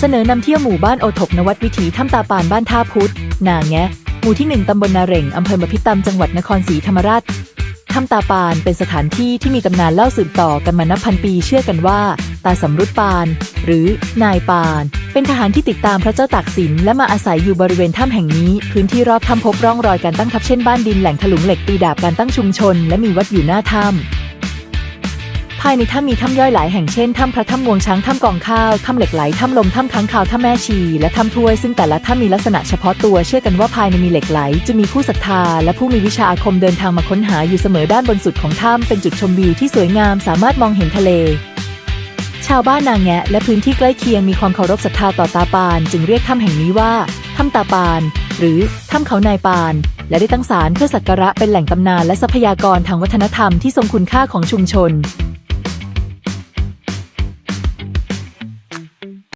เสนอนำเที่ยวหมู่บ้านโอทกนวัดวิถีถ้ำตาปานบ้านท่าพุธนาแงะ หมู่ที่ 1ตำบลนาเร่งอำเภอมพิตามจังหวัดนครศรีธรรมราชถ้ำตาปานเป็นสถานที่ที่มีตำนานเล่าสืบต่อกันมานับพันปีเชื่อกันว่า ตาสำรุดปาน หรือนายปาน เป็นทหารที่ติดตามพระเจ้าตากสิน และมาอาศัยอยู่บริเวณถ้ำแห่งนี้ พื้นที่รอบถ้ำพบร่องรอยการตั้งทัพเช่นบ้านดินแหล่งถลุงเหล็กตีดาบการตั้งชุมชน และมีวัดอยู่หน้าถ้ำ ภายในถ้ำมีถ้ำย่อยหลายแห่งเช่นถ้ำพระถ้ำงวงช้างถ้ำกองข้าวถ้ำเหล็กไหลถ้ำลมถ้ำค้างคาวถ้ำแม่ชี และถ้ำถ้วยซึ่งแต่ละถ้ำมีลักษณะเฉพาะตัวเชื่อกันว่าภายในมีเหล็กไหล จะมีผู้ศรัทธา และผู้มีวิชาอาคมเดินทางมาค้นหาอยู่เสมอด้านบนสุดของถ้ำเป็นจุดชมวิวที่สวยงามสามารถมองเห็นทะเลชาวบ้านนางแงะและพื้นที่ใกล้เคียงมีความเคารพศรัทธาต่อตาปาน จึงเรียกถ้ำแห่งนี้ว่าถ้ำตาปาน หรือถ้ำเขานายปาน และได้ตั้งศาลเพื่อสักการะเป็นแหล่งตำนานและทรัพยากรทางวัฒนธรรมที่ทรงคุณค่าของชุมชน